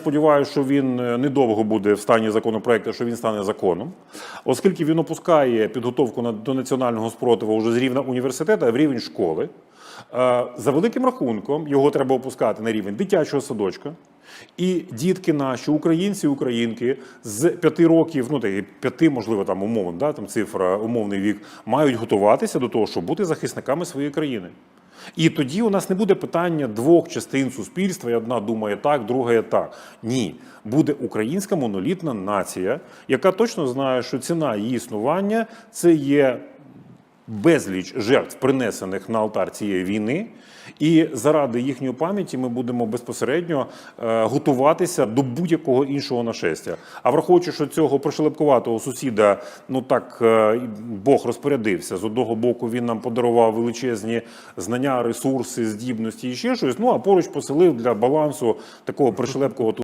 сподіваюся, що він е, недовго буде в стані законопроекту, що він стане законом, оскільки він опускає підготовку до національного спротиву вже з рівня університету, а в рівень школи. Е, За великим рахунком його треба опускати на рівень дитячого садочка. І дітки наші, українці, українки з п'яти років, ну так п'яти, можливо, там умовно, да, там цифра, умовний вік, мають готуватися до того, щоб бути захисниками своєї країни. І тоді у нас не буде питання двох частин суспільства, і одна думає так, друга є так. Ні, буде українська монолітна нація, яка точно знає, що ціна її існування це є безліч жертв, принесених на алтар цієї війни. І заради їхньої пам'яті ми будемо безпосередньо е, готуватися до будь-якого іншого нашестя. А враховуючи, що цього пришелепкуватого сусіда, ну так е, Бог розпорядився. З одного боку він нам подарував величезні знання, ресурси, здібності і ще щось. Ну а поруч поселив для балансу такого пришелепкого